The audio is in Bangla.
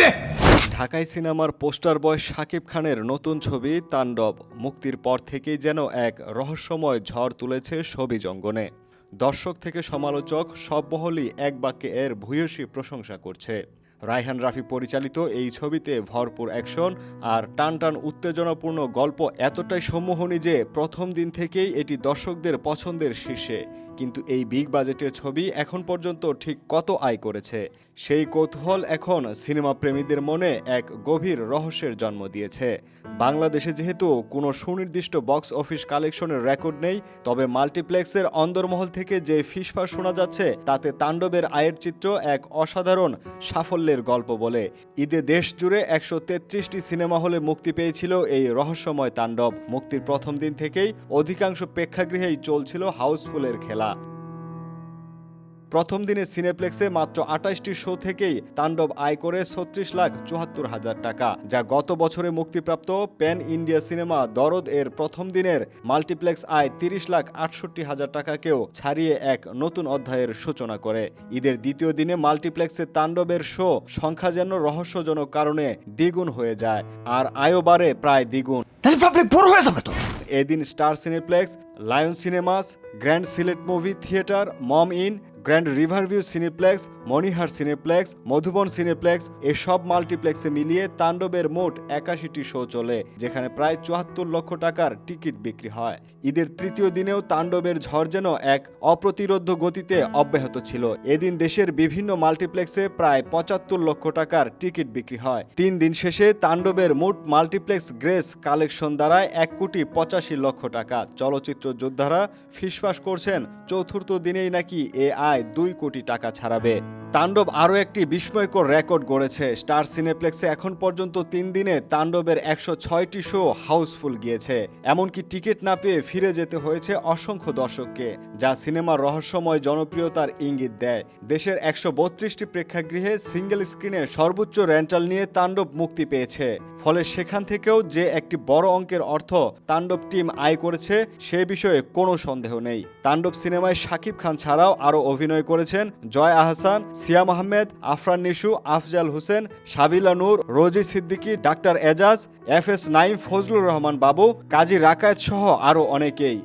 দে ঢাকাই সিনেমার পোস্টার বয় শাকিব খানের নতুন ছবি তাণ্ডব, মুক্তির পর থেকেই যেন এক রহস্যময় ঝড় তুলেছে ছবি জঙ্গনে। দর্শক থেকে সমালোচক সব মহলই এক বাক্যে এর ভূয়সী প্রশংসা করছে। রায়হান রাফি পরিচালিত এই ছবিতে ভরপুর অ্যাকশন আর টান টান উত্তেজনাপূর্ণ গল্প এতটাই সম্মোহনী যে প্রথম দিন থেকেই এটি দর্শকদের পছন্দের শীর্ষে। কিন্তু এই বিগ বাজেটের ছবি এখন পর্যন্ত ঠিক কত আয় করেছে? সেই কৌতূহল এখন সিনেমা প্রেমীদের মনে এক গভীর রহস্যের জন্ম দিয়েছে। বাংলাদেশে যেহেতু কোনো সুনির্দিষ্ট বক্স অফিস কালেকশনের রেকর্ড নেই, তবে মাল্টিপ্লেক্সের অন্দরমহল থেকে যে ফিসফাস শোনা যাচ্ছে, তাতে তাণ্ডবের আয়ের চিত্র এক অসাধারণ সাফল্যের গল্প বলে। ঈদে দেশ জুড়ে একশো তেত্রিশটি সিনেমা হলে মুক্তি পেয়েছিল এই রহস্যময় তাণ্ডব। মুক্তির প্রথম দিন থেকেই অধিকাংশ প্রেক্ষাগৃহেই চলছিল হাউসফুলের খেলা। প্রথম দিনে সিনেপ্লেক্সে মাত্র আঠাশটি শো থেকেই তাণ্ডব আয় করে ছত্রিশ লাখ চুয়াত্তর হাজার টাকা যা গত বছরে মুক্তিপ্রাপ্ত প্যান ইন্ডিয়া সিনেমা দরদ এর প্রথম দিনের মাল্টিপ্লেক্স আয় তিরিশ লাখ আটষট্টি হাজার টাকাকেও ছাড়িয়ে এক নতুন অধ্যায়ের সূচনা করে। ঈদের দ্বিতীয় দিনে মাল্টিপ্লেক্সে তাণ্ডবের শো সংখ্যা যেন রহস্যজনক কারণে দ্বিগুণ হয়ে যায় আর আয়ও বাড়ে প্রায় দ্বিগুণ। বড় হয়ে যাবে তো। এদিন Star Cineplex Lion Cinemas Grand Sylhet movie theatre Momo Inn Grand Riverview Cineplex Monihar Cineplex Modhubon Cineplex এসব মাল্টিপ্লেক্সে মিলিয়ে তাণ্ডবের মোট একাশিটি শো চলে, যেখানে প্রায় চুয়াত্তর লক্ষ টাকার টিকিট বিক্রি হয়। ঈদের তৃতীয় দিনেও তাণ্ডবের ঝড় যেন এক অপ্রতিরোধ্য গতিতে অব্যাহত ছিল। এদিন দেশের বিভিন্ন মাল্টিপ্লেক্সে প্রায় পঁচাত্তর লক্ষ টাকার টিকিট বিক্রি হয়। তিন দিন শেষে তাণ্ডবের মোট মাল্টিপ্লেক্স গ্রেস কালেকশন দাঁড়ায় এক কোটি পঁচাশি লক্ষ টাকা। চলচ্চিত্র যোদ্ধারা ফিসফাস করছেন চতুর্থ দিনেই নাকি এ আয় দুই কোটি টাকা ছাড়াবে। তাণ্ডব আরও একটি বিস্ময়কর রেকর্ড গড়েছে। স্টার সিনেপ্লেক্সে এখন পর্যন্ত তিন দিনে তাণ্ডবের একশো ছয়টি শো হাউসফুল গিয়েছে। এমনকি টিকিট না পেয়ে ফিরে যেতে হয়েছে অসংখ্য দর্শককে, যা সিনেমার রহস্যময় জনপ্রিয়তার ইঙ্গিত দেয়। দেশের একশো বত্রিশটি প্রেক্ষাগৃহে সিঙ্গেল স্ক্রিনে সর্বোচ্চ রেন্টাল নিয়ে তাণ্ডব মুক্তি পেয়েছে। ফলে সেখান থেকেও যে একটি বড় অঙ্কের অর্থ তাণ্ডব টিম আয় করেছে, সে বিষয়ে কোনো সন্দেহ নেই। তাণ্ডব সিনেমায় শাকিব খান ছাড়াও আরও অভিনয় করেছেন জয় আহসান সিয়াম আহমেদ, আফরান নিশু, আফজাল হোসেন, সাবিলা নূর, রোজি Siddiqui, doctor Ejaz, F S Naim Fazlur Rahman Babu, Kazi Rakayet সহ আরও অনেকেই।